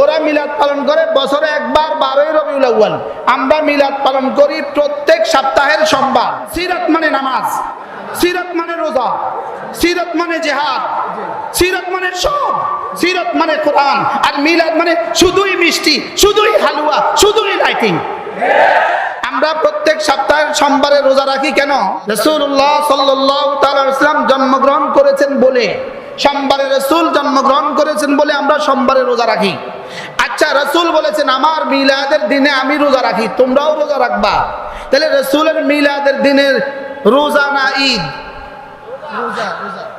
ওরা মিলাদ পালন করে, বছরে একবার বারোই রবিউল আউয়াল। আমরা মিলাদ পালন করি প্রত্যেক সপ্তাহের সোমবার। সিরাত মানে নামাজ, সিরাত মানে রোজা, সিরাত মানে জেহাদ, সিরাত মানে সব, সিরাত মানে কোরআন, আর মিলাদ মানে শুধুই মিষ্টি, শুধুই হালুয়া, শুধুই লাইটিং। আমরা প্রত্যেক সপ্তাহের সোমবারে রোজা রাখি কেন? রসুল্লাহ সাল্লাম জন্মগ্রহণ করেছেন বলে। সোমবারে রসুল জন্মগ্রহণ করেছেন বলে আমরা সোমবারে রোজা রাখি। আচ্ছা রসুল বলেছেন আমার মিলাদের দিনে আমি রোজা রাখি তোমরাও রোজা রাখবা। তাহলে রসুলের মিলাদের দিনের রোজা না ঈদ?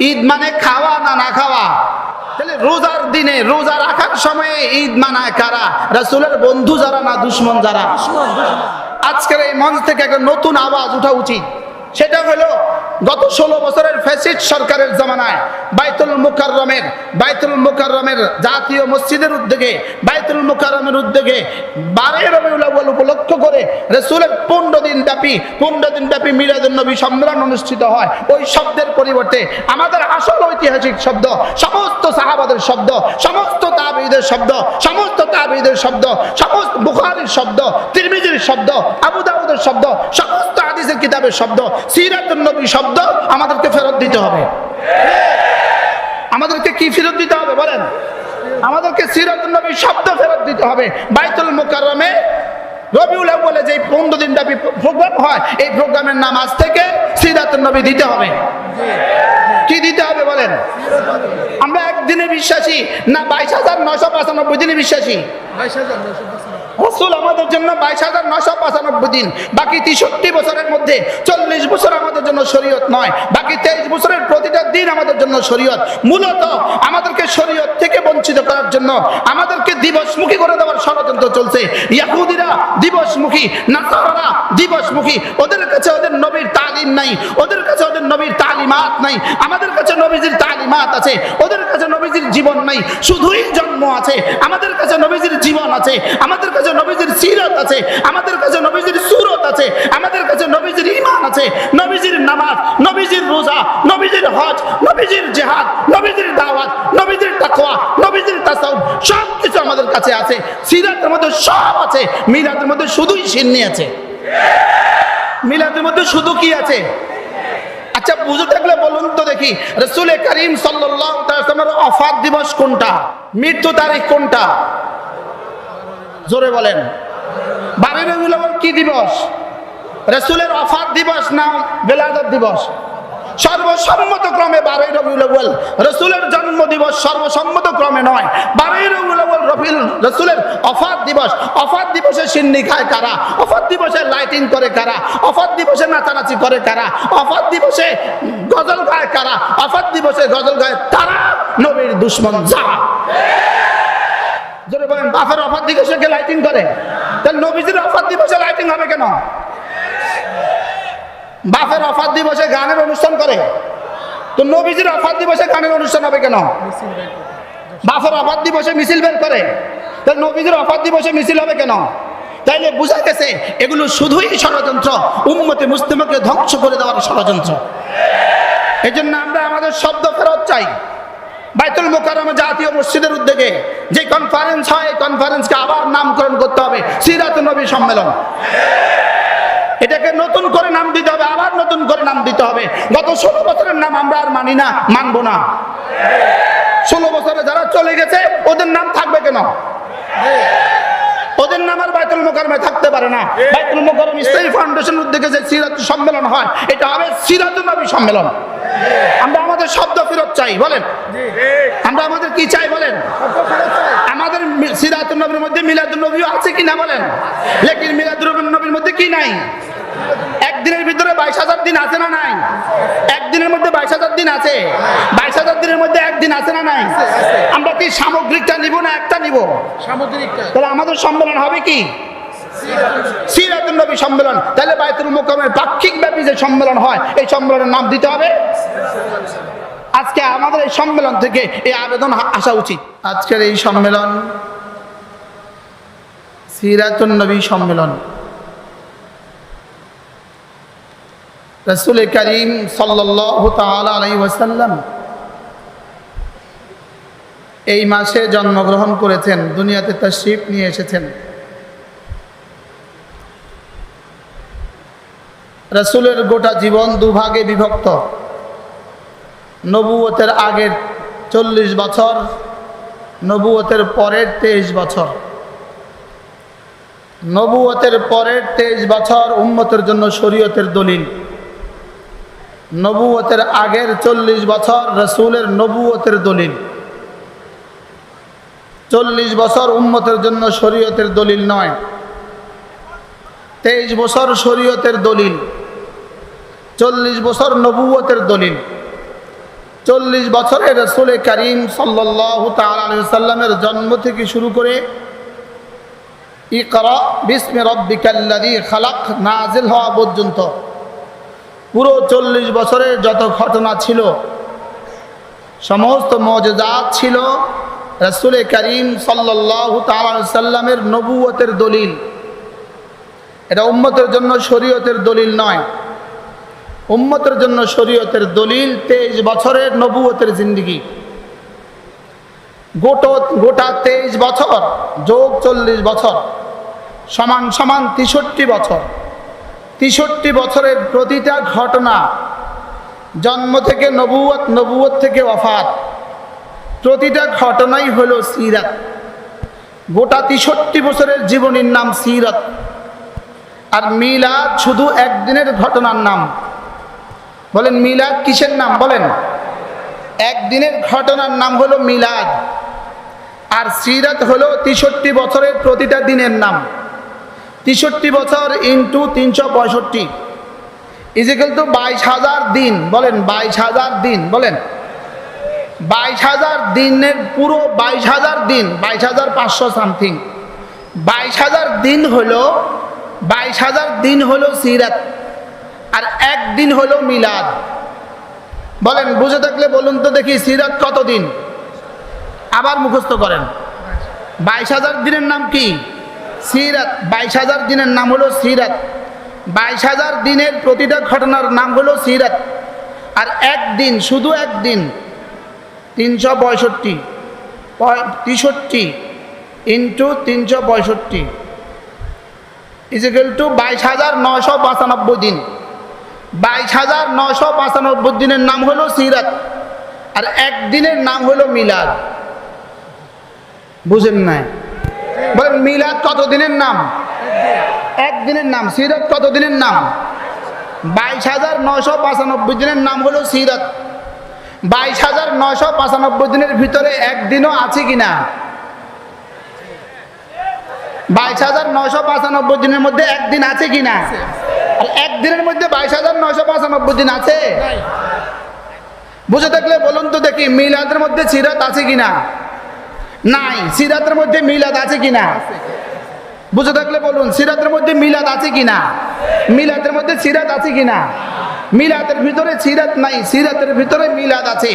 ঈদ মানে খাওয়া না না খাওয়া? তাহলে রোজার দিনে রোজা রাখার সময়ে ঈদ মানায় কারা? রসুলের বন্ধু যারা না দুশ্মন যারা? আজকের এই মঞ্চ থেকে একটা নতুন আওয়াজ উঠা উচিত। সেটা হলো গত ষোলো বছরের ফ্যাসিড সরকারের জামানায় বাইতুল মুকাররমের বাইতুল মুকাররমের জাতীয় মসজিদের উদ্যোগে, বাইতুল মুকাররমের উদ্যোগে বারে রবিউল উপলক্ষ করে রসুলের পনেরো দিন ব্যাপী, পনেরো দিন ব্যাপী মিলাদুল নবী সম্মেলন অনুষ্ঠিত হয়। ওই শব্দের পরিবর্তে আমাদের আসল ঐতিহাসিক শব্দ, সমস্ত সাহাবাদের শব্দ, সমস্ত তাবিদের শব্দ, সমস্ত তাবিদের শব্দ, সমস্ত বুখারির শব্দ, তিরমিজির শব্দ, আবু দাউদের শব্দ, সমস্ত হাদিসের কিতাবের শব্দ সিরাতুন নবী শব্দ আমাদেরকে ফেরত দিতে হবে। আমাদেরকে কি ফেরত দিতে হবে বলেন? আমাদেরকে সিরাতুন নবী শব্দ ফেরত দিতে হবে। বাইতুল মুকাররমে রবিউল আউয়ালে যে পনেরো দিন ব্যাপী প্রোগ্রাম হয়, এই প্রোগ্রামের নাম আজ থেকে সিরাতুন নবী দিতে হবে। কি দিতে হবে বলেন? আমরা একদিনে বিশ্বাসী না বাইশ হাজার নশো পঁচানব্বই দিনে বিশ্বাসী? রসুল আমাদের জন্য বাইশ হাজার নয়শো পঁচানব্বই দিন, বাকি তেষট্টি বছরের মধ্যে চল্লিশ বছর আমাদের জন্য শরীয়ত নয়, বাকি তেইশ বছরের প্রতিটা দিন আমাদের জন্য শরীয়ত। মূলত আমাদেরকে বঞ্চিত করার জন্য আমাদেরকে দিবসমুখী করে দেওয়ার ষড়যন্ত্র চলছে। ইয়াহুদিরা দিবসমুখী নাসারা দিবসমুখী। ওদের কাছে ওদের নবীর তালিম নাই, ওদের কাছে ওদের নবীর তালিমাত নাই, আমাদের কাছে নবীজির তালিমাত আছে, ওদের কাছে নবীজির জীবন নাই, শুধুই জন্ম আছে, আমাদের কাছে নবীজির জীবন আছে, আমাদের কাছে নবীজির সিরত আছে, আমাদের কাছে নবীজির সুরত আছে, আমাদের কাছে নবীজির ইমান আছে, নবীজির নামাজ, নবীজির রোজা, নবীজির হজ, নবীজির জেহাদ, নবীজির দাওয়াত কিছু আছে, সিরাতের মধ্যে সব আছে, মিলাদের মধ্যে শুধুই সিন্নি আছে। মিলাদের মধ্যে শুধু কি আছে? আচ্ছা বুঝে থাকলে বলুন তো দেখি, রসুল করিম সাল্লামের অফাত দিবস কোনটা? মৃত্যু তারিখ কোনটা? জোরে বলেন। রবিউল কি দিবস? রসুলের অফাত দিবস না বেলাদত দিবস? সর্বসম্মত ক্রমে বারোই রবিউল আউয়াল রসুলের জন্ম দিবস সর্বসম্মত ক্রমে নয়। বারোই রবিউল আউয়াল রবিউল রসুলের অফাত দিবস। অফাত দিবসে সিন্নি খায় কারা? অফাত দিবসে লাইটিং করে কারা? অফাত দিবসে নাচানাচি করে কারা? অফাত দিবসে গজল গায় কারা? অফাত দিবসে গজল গায় তারা? নবীর দুশ্মন যা জোরে বলেন বাফের অফার দিবসে লাইটিং করে? তাহলে নবীজির অফার দিবসে লাইটিং হবে কেন? বাফের অফার দিবসে গানের অনুষ্ঠান করে। তো নবীজির অফার দিবসে গানের অনুষ্ঠান হবে কেন? বাফের অফার দিবসে মিছিল বের করে। তাহলে নবীজির অফার দিবসে মিছিল হবে কেন? তাইলে বোঝা গেছে, এগুলো শুধুই ষড়যন্ত্র, উম্মতে মুসলিমকে ধ্বংস করে দেওয়ার ষড়যন্ত্র। এই জন্য আমরা আমাদের শব্দ ফেরত চাই। বাইতুল মোকারমে জাতীয় মসজিদের উদ্যোগে যে কনফারেন্স হয় কনফারেন্সকে আবার নামকরণ করতে হবে সিরাত নবী সম্মেলন। এটাকে নতুন করে নাম দিতে হবে, আবার নতুন করে নাম দিতে হবে। গত ষোলো বছরের নাম আমরা আর মানি না, মানবো না। ষোলো বছরে যারা চলে গেছে, ওদের নাম থাকবে কেন? ওদের নাম আর বাইতুল মোকারমে থাকতে পারে না। বাইতুল মোকারম ইসলামী ফাউন্ডেশন উদ্যোগে যে সিরাত সম্মেলন হয়, এটা হবে সিরাত নবী সম্মেলন। আমরা আমাদের শব্দ ফেরত চাই, বলেন। আমরা আমাদের কি চাই, বলেন? আমাদের সিরাতুন নবীর মধ্যে মিলাদুল নবী আছে কি না বলেন? লেকিন মিলাদুল নবীর মধ্যে কি নাই? একদিনের ভিতরে বাইশ হাজার দিন আছে না নাই? একদিনের মধ্যে বাইশ হাজার দিন আছে। বাইশ হাজার দিনের মধ্যে একদিন আছে না নাই? আমরা কি সামগ্রিকটা নিব না একটা নিব? সামুদ্রিকটা। তাহলে আমাদের সম্মেলন হবে কি? সিরাতুল নবী সম্মেলন। তাহলে বাইতুল মোকামের পাক্ষিক ব্যাপী যে সম্মেলন হয় এই সম্মেলনের নাম দিতে হবে। আজকে আমাদের এই সম্মেলন থেকে এই আবেদন আসা উচিত। আজকের এই সম্মেলন সিরাতুল নবী সম্মেলন। রসুল করিম ওয়াসাল্লাম এই মাসে জন্মগ্রহণ করেছেন, দুনিয়াতে তার শিব নিয়ে এসেছেন। রসুলের গোটা জীবন দুভাগে বিভক্ত। নবুয়তের আগের চল্লিশ বছর, নবুয়তের পরের তেইশ বছর। নবুয়তের পরের তেইশ বছর উম্মতের জন্য শরীয়তের দলিল। নবুয়তের আগের চল্লিশ বছর রসুলের নবুয়তের দলিল। চল্লিশ বছর উম্মতের জন্য শরীয়তের দলিল নয়। তেইশ বছর শরীয়তের দলিল। চল্লিশ বছর নবুয়তের দলিল। চল্লিশ বছরে রসুল করিম সাল্লাহ তাল্লামের জন্ম থেকে শুরু করে ইকরা বিস্মে রব্বিকাল্লাদি খালাক নাজিল হওয়া পর্যন্ত পুরো চল্লিশ বছরের যত ঘটনা ছিল, সমস্ত মজাত ছিল রসুল করিম সাল্লাহ সাল্লামের নবুয়তের দলিল। এটা উম্মতের জন্য শরীয়তের দলিল নয়। উম্মতের জন্য শরীয়তের দলিল তেইশ বছরের নবুয়তের জিন্দিগি। গোটো, গোটা তেইশ বছর, যোগ চল্লিশ বছর, সমান সমান তেষট্টি বছর। তেষট্টি বছরের প্রতিটা ঘটনা, জন্ম থেকে নবুয়ত নবুয়ত থেকে অফাত প্রতিটা ঘটনাই হলো সিরাত। গোটা তেষট্টি বছরের জীবনীর নাম সিরাত। আর মিলাদ শুধু একদিনের ঘটনার নাম। বলেন মিলাদ কিসের নাম? বলেন। একদিনের ঘটনার নাম হলো মিলাদ। আর সিরাত হলো তেষট্টি বছরের প্রতিটা দিনের নাম। তেষট্টি বছর ইন্টু তিনশো পঁয়ষট্টি। ইজিক্যাল তো বাইশ হাজার দিন, বলেন, বাইশ হাজার দিন, বলেন। বাইশ হাজার দিনের পুরো বাইশ হাজার দিন, বাইশ হাজার পাঁচশো সামথিং বাইশ হাজার দিন হলো, বাইশ হাজার দিন হলো সিরাত, আর একদিন হলো মিলাদ। বলেন, বুঝে থাকলে বলুন তো দেখি সিরাত কত দিন আবার মুখস্থ করেন। বাইশ হাজার দিনের নাম কি? সিরাত, বাইশ হাজার দিনের নাম হলো সিরাত। বাইশ হাজার দিনের প্রতিটা ঘটনার নাম হলো সিরাত। আর একদিন, শুধু একদিন, তিনশো পঁয়ষট্টি তেষট্টি ইন্টু তিনশো পঁয়ষট্টি। ইজিক্যাল টু বাইশ হাজার নশো পঁচানব্বই দিন। বাইশ হাজার নশো পঁচানব্বই দিনের নাম হলো সিরাত। আর একদিনের নাম হলো মিলাদ। বুঝেন নাই? মিলাদ কত দিনের নাম? একদিনের নাম সিরাত কত দিনের নাম? বাইশ হাজার নশো পঁচানব্বই দিনের নাম হলো সিরাত। বাইশ হাজার নশো পঁচানব্বই দিনের ভিতরে একদিনও আছে কিনা? বাইশ হাজার নশো পঁচানব্বই দিনের মধ্যে একদিন আছে কিনা? আর একদিনের মধ্যে বাইশ হাজার নশো পঁচানব্বই দিন আছে? বুঝে থাকলে বলুন তো দেখি মিলাদের মধ্যে সিরাত আছে কিনা? নাই। সিরাতের মধ্যে মিলাদ আছে কিনা? বুঝে থাকলে বলুন, সিরাতের মধ্যে মিলাদ আছে কিনা? মিলাদের মধ্যে সিরাত আছে কিনা? মিলাদের ভিতরে সিরাত নাই, সিরাতের ভিতরে মিলাদ আছে।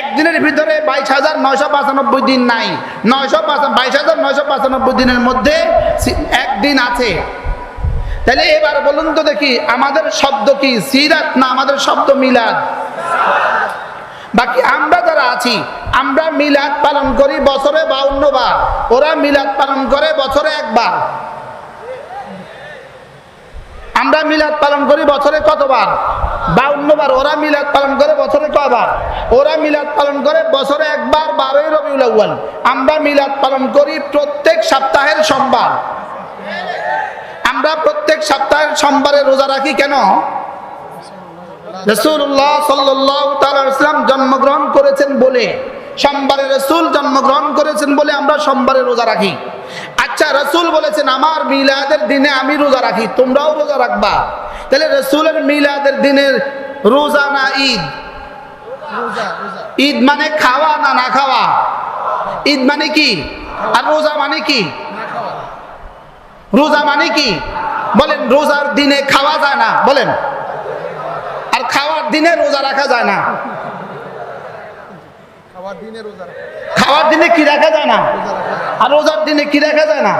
একদিনের ভিতরে বাইশ হাজার নয়শো পঁচানব্বই দিন নাই। নয়শো বাইশ হাজার নয়শো পঁচানব্বই দিনের মধ্যে একদিন আছে। তাহলে এবার বলুন তো দেখি, আমাদের শব্দ কি? সিরাত না আমাদের শব্দ মিলাদ? বাকি আমরা যারা আছি, আমরা মিলাদ পালন করি বছরে বাউন্ন বার। ওরা মিলাদ পালন করে বছরে একবার। আমরা মিলাদ পালন করি বছরে কতবার? বাউন্ন বার। ওরা মিলাদ পালন করে বছরে কবার? ওরা মিলাদ পালন করে বছরে একবার, বারোই রবিউল আউ্য়াল। আমরা মিলাদ পালন করি প্রত্যেক সপ্তাহের সোমবার। আমরা প্রত্যেক সপ্তাহের সোমবারে রোজা রাখি কেন? রসুল্লাহ সাল্লাম জন্মগ্রহণ করেছেন বলে সোমবারে রসুল জন্মগ্রহণ করেছেন বলে আমরা সোমবারে রোজা রাখি। আচ্ছা রসুল বলেছেন আমার মিলাদের দিনে আমি রোজা রাখি তোমরাও রোজা রাখবা। তাহলে রসুলের মিলাদের দিনের রোজা না ঈদ? ঈদ মানে খাওয়া না না খাওয়া? ঈদ মানে কি? আর রোজা মানে কি? রোজা মানে কি? বলেন রোজার দিনে খাওয়া যায় না বলেন। দিনে রোজা রাখা যায় না। খাওয়ার দিনে কি রাখা যায় না? আর রোজার দিনে কি রাখা যায় না?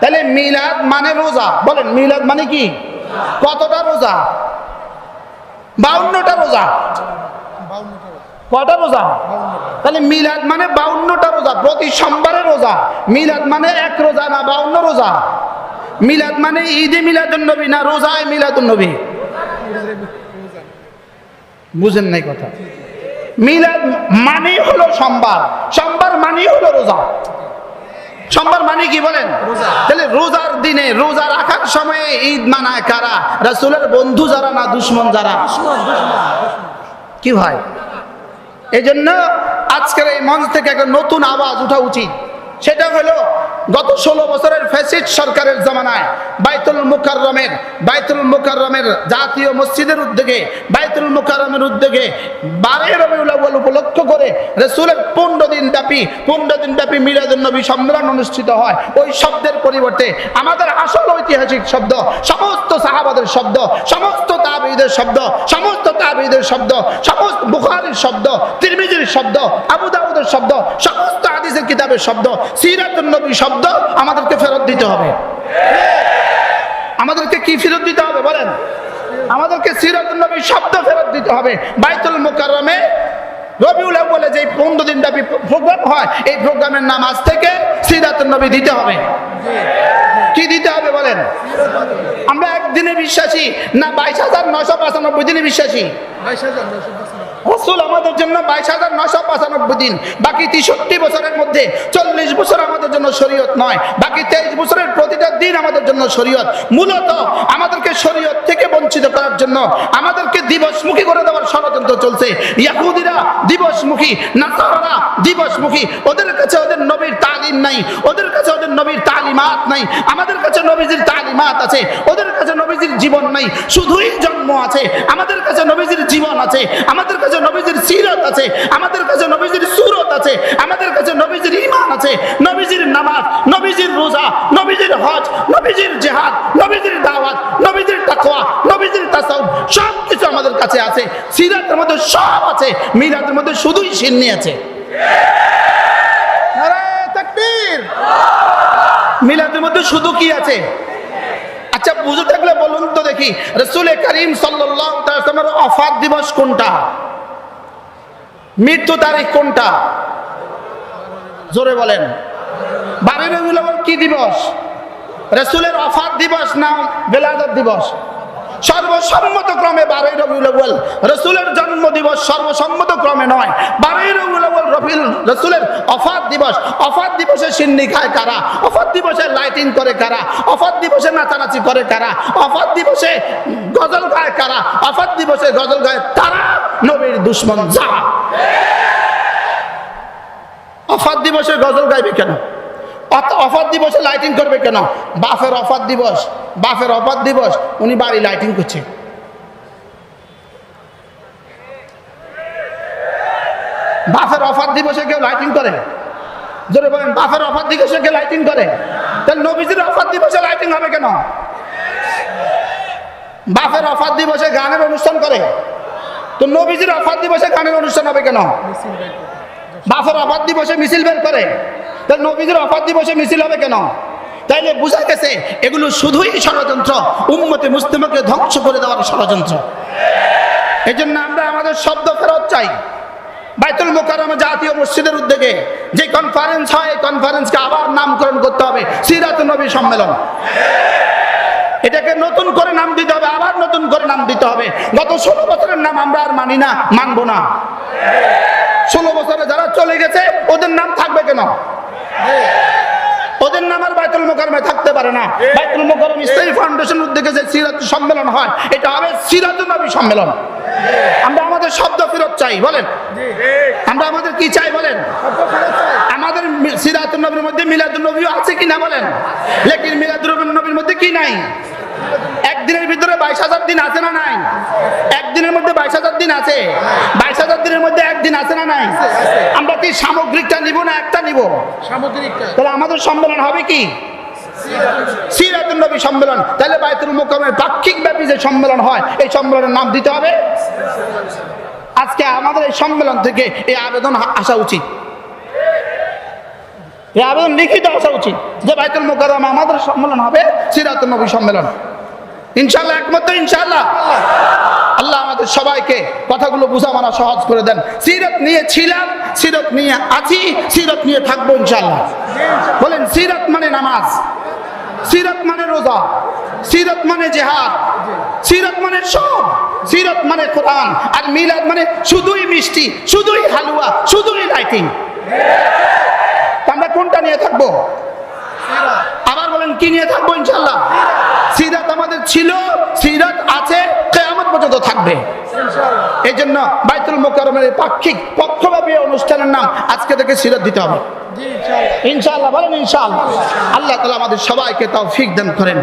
তাহলে মিলাদ মানে রোজা। বলেন মিলাদ মানে কি? কতটা রোজা? বাউন্নটা রোজা। কটা রোজা? তাহলে মিলাদ মানে বাউন্নটা রোজা। প্রতি সোমবারে রোজা। মিলাদ মানে এক রোজা না বাউন্ন রোজা? মিলাদ মানে ঈদে মিলাদুন নবী না রোজায় মিলাদুন নবী? বুঝেন নাই কথা। মিলাদ মানে হলো সোমবার। সোমবার মানে হলো রোজা। সোমবার মানে কি বলেন? তাহলে রোজার দিনে রোজা রাখার সময়ে ঈদ মানায় কারা? রাসূলের বন্ধু যারা না দুশ্মন যারা? কি ভাই? এই জন্য আজকের এই মঞ্চ থেকে একটা নতুন আওয়াজ উঠা উচিত। সেটা হলো গত ষোলো বছরের ফ্যাসিড সরকারের জমানায় বাইতুল মুকাররমের বাইতুল মুকাররমের জাতীয় মসজিদের উদ্যোগে, বাইতুল মুকাররমের উদ্যোগে বারে রবিউল উপলক্ষ করে রসুলের পনেরো দিন ব্যাপী, পনেরো দিন ব্যাপী মিলাদুল নবী সম্মেলন অনুষ্ঠিত হয়। ওই শব্দের পরিবর্তে আমাদের আসল ঐতিহাসিক শব্দ, সমস্ত সাহাবাদের শব্দ, সমস্ত তাবিদের শব্দ, সমস্ত তাবিদের শব্দ, সমস্ত বুখারির শব্দ, তিরমিজির শব্দ, আবু দাউদের শব্দ, সমস্ত হাদিসের কিতাবের শব্দ সিরাতুন নবী শব্দ আমাদেরকে ফেরত দিতে হবে। আমাদেরকে কি ফেরত দিতে হবে বলেন? আমাদেরকে সিরাতুন নবী শব্দ ফেরত দিতে হবে। বাইতুল মুকাররমে রবিউল আউয়ালে যে পনেরো দিন ব্যাপী প্রোগ্রাম হয়, এই প্রোগ্রামের নাম আজ থেকে সিরাতুন নবী দিতে হবে। কি দিতে হবে বলেন? আমরা একদিনে বিশ্বাসী, না বাইশ হাজার নশো পঁচানব্বই দিনে বিশ্বাসী? রসুল আমাদের জন্য বাইশ হাজার নশো পঁচানব্বই দিন, বাকি তেষট্টি বছরের মধ্যে চল্লিশ বছর আমাদের জন্য শরীয়ত নয়, বাকি তেইশ বছরের প্রতিটা দিন আমাদের জন্য শরীয়ত। মূলত আমাদেরকে শরীয়ত থেকে বঞ্চিত করার জন্য আমাদেরকে দিবসমুখী করে দেওয়ার ষড়যন্ত্র চলছে। ইয়াহুদিরা দিবসমুখী, নাসারারা দিবসমুখী, ওদের কাছে ওদের নবীর তালিম নাই, ওদের কাছে ওদের নবীর তালিমাত নাই, আমাদের কাছে নবীজির তালিমাত আছে, ওদের কাছে নবীজির জীবন নাই, শুধুই জন্ম আছে, আমাদের কাছে নবীজির জীবন আছে, আমাদের কাছে নবীজির সিরত আছে, আমাদের কাছে নবীজির সুরত আছে, আমাদের কাছে নবীজির ইমান আছে, নবীজির নামাজ, নবীজির রোজা, নবীজির হজ, নবীজির জেহাদ, নবীজির দাওয়াত, নবীজির তাকওয়া, নবীজির তাসাউফ সব কিছু আমাদের কাছে আছে, সিরাতের মধ্যে সব আছে মিরাতের মধ্যে শুধুই সিন্নি আছে। মিলাদের মধ্যে শুধু কি আছে? আচ্ছা বুঝে থাকলে বলুন তো দেখি, রসুল করিম সাল্লামের অফার দিবস কোনটা? মৃত্যু তারিখ কোনটা? জোরে বলেন। বারোই রবিউল কি দিবস? রসুলের অফার দিবস না বেলাদার দিবস? সর্বসম্মত ক্রমে বারোই রবিউল আউয়াল রসুলের জন্ম দিবস সর্বসম্মত ক্রমে নয়। বারোই রবিউল আউয়াল রবিউল রসুলের অফাত দিবস। অফাত দিবসে সিন্নি খায় কারা? অফাত দিবসে লাইটিং করে কারা? অফাত দিবসে নাচানাচি করে কারা? অফাত দিবসে গজল গায় কারা? অফাত দিবসে গজল গায় তারা? নবীর দুশ্মন যারা? অফাত দিবসে গজল গাইবে কেন? অফাত দিবসে লাইটিং করবে কেন? বাফের অফার দিবস বাফের অফার দিবস উনি বাড়ি লাইটিং করছে। বাফের অফার দিবসে কেউ লাইটিং করে? জোরে বলেন বাফের অফাত দিবসে কেউ লাইটিং করে? তাহলে নবীজির অফার দিবসে লাইটিং হবে কেন? বাফের অফার দিবসে গানের অনুষ্ঠান করে? তো নবীজির অফার দিবসে গানের অনুষ্ঠান হবে কেন? বাফের অফার দিবসে মিছিল বের করে? তাহলে নবীজির অফাত দিবসে মিছিল হবে কেন? তাইলে বোঝা গেছে এগুলো শুধুই ষড়যন্ত্র, উম্মতে মুসলিমকে ধ্বংস করে দেওয়ার ষড়যন্ত্র। এই জন্য আমরা আমাদের শব্দ ফেরত চাই। বাইতুল মোকারমে জাতীয় মসজিদের উদ্যোগে যে কনফারেন্স হয়, এই কনফারেন্সকে আবার নামকরণ করতে হবে সিরাত নবী সম্মেলন। এটাকে নতুন করে নাম দিতে হবে, আবার নতুন করে নাম দিতে হবে। গত ষোলো বছরের নাম আমরা আর মানি না, মানবো না। ষোলো বছরে যারা চলে গেছে, ওদের নাম থাকবে কেন? ওদের নাম আর বাইতুল মোকারমে থাকতে পারে না। বাইতুল মোকারম ইসলামী ফাউন্ডেশন উদ্যোগে যে সিরাত সম্মেলন হয় এটা হবে সিরাত নবী সম্মেলন। আমরা আমাদের শব্দ ফেরত চাই বলেন। আমরা আমাদের কি চাই বলেন? আমাদের সিরাত নবীর মধ্যে মিলাদুল নবী আছে কি না বলেন লেকিন মিলাদুল নবীর মধ্যে কি নাই? একদিনের ভিতরে বাইশ হাজার দিন আছে না নাই? একদিনের মধ্যে বাইশ হাজার দিন আছে। বাইশ হাজার দিনের মধ্যে একদিন আছে না নাই? আমরা কি সামগ্রিকটা নিব না একটা নিব? সামগ্রিকটা। তাহলে আমাদের সম্মেলন হবে কি? সিরাতুল নবী সম্মেলন। তাহলে বাইতুল মুকামের পাক্ষিক ব্যাপী যে সম্মেলন হয় এই সম্মেলনের নাম দিতে হবে। আজকে আমাদের এই সম্মেলন থেকে এই আবেদন আসা উচিত। এই আবেদন লিখিত আসা উচিত যে বাইতুল মুকাররম আমাদের সম্মেলন হবে সিরাতুল নবী সম্মেলন। ইনশাল্লাহ একমত তো ইনশাল্লাহ আল্লাহ আমাদের সবাইকে কথাগুলো বুঝা মানা সহজ করে দেন। সিরত নিয়ে ছিলাম, সিরত নিয়ে আছি, সিরত নিয়ে থাকব ইনশাল্লাহ বলেন, সিরত মানে নামাজ, সিরত মানে রোজা, সিরত মানে জেহাদ, সিরত মানে সব, সিরত মানে কোরআন, আর মিলাদ মানে শুধুই মিষ্টি, শুধুই হালুয়া, শুধুই লাইটিং। আমরা কোনটা নিয়ে থাকব? আবার বলেন, কি নিয়ে থাকব ইনশাল্লাহ সিরাত আমাদের ছিল, সিরাত আছে, কেয়ামত পর্যন্ত থাকবে। এই জন্য বাইতুল মোকারমের পাক্ষিক পক্ষব্যাপী অনুষ্ঠানের নাম আজকে থেকে সিরাত দিতে হবে। আল্লাহ আমাদের সবাইকে দান করেন।